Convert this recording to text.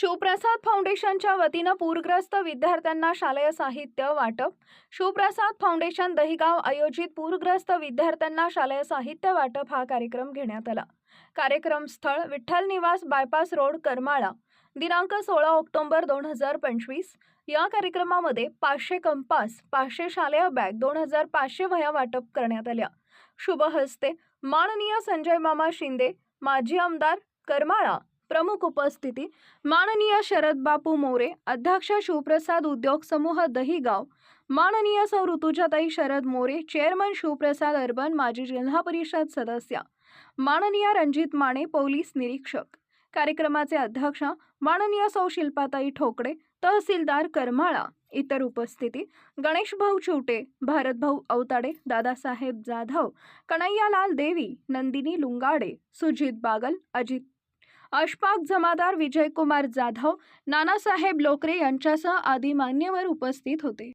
शिवप्रसाद फाउंडेशनच्या वतीनं पूरग्रस्त विद्यार्थ्यांना शालेय साहित्य वाटप. शिवप्रसाद फाउंडेशन दहिगाव आयोजित पूरग्रस्त विद्यार्थ्यांना शालेय साहित्य वाटप हा कार्यक्रम घेण्यात आला. कार्यक्रम स्थळ विठ्ठल निवास बायपास रोड करमाळा. दिनांक सोळा ऑक्टोबर दोन हजार पंचवीस. या कार्यक्रमामध्ये पाचशे कंपास पाचशे शालेय बॅग दोन हजार पाचशे वह्या वाटप करण्यात आल्या. शुभ हस्ते माननीय संजय मामा शिंदे माजी आमदार करमाळा. प्रमुख उपस्थिती माननीय शरद बापू मोरे अध्यक्ष शिवप्रसाद उद्योग समूह दहिगाव माननीय सौ ऋतुजाताई शरद मोरे चेअरमन शिवप्रसाद अर्बन माजी जिल्हा परिषद सदस्य माननीय रणजित माने पोलीस निरीक्षक कार्यक्रमाचे अध्यक्ष माननीय सौ शिल्पाताई ठोकडे तहसीलदार करमाळा इतर उपस्थिती गणेश भाऊ चिवटे भारतभाऊ अवताडे दादासाहेब जाधव कन्हैयालाल देवी नंदिनी लुंगाडे सुजित बागल अजित अशफाक जमादार विजयकुमार जाधव नानासाहेब लोकरे यांच्यासह आदी मान्यवर उपस्थित होते.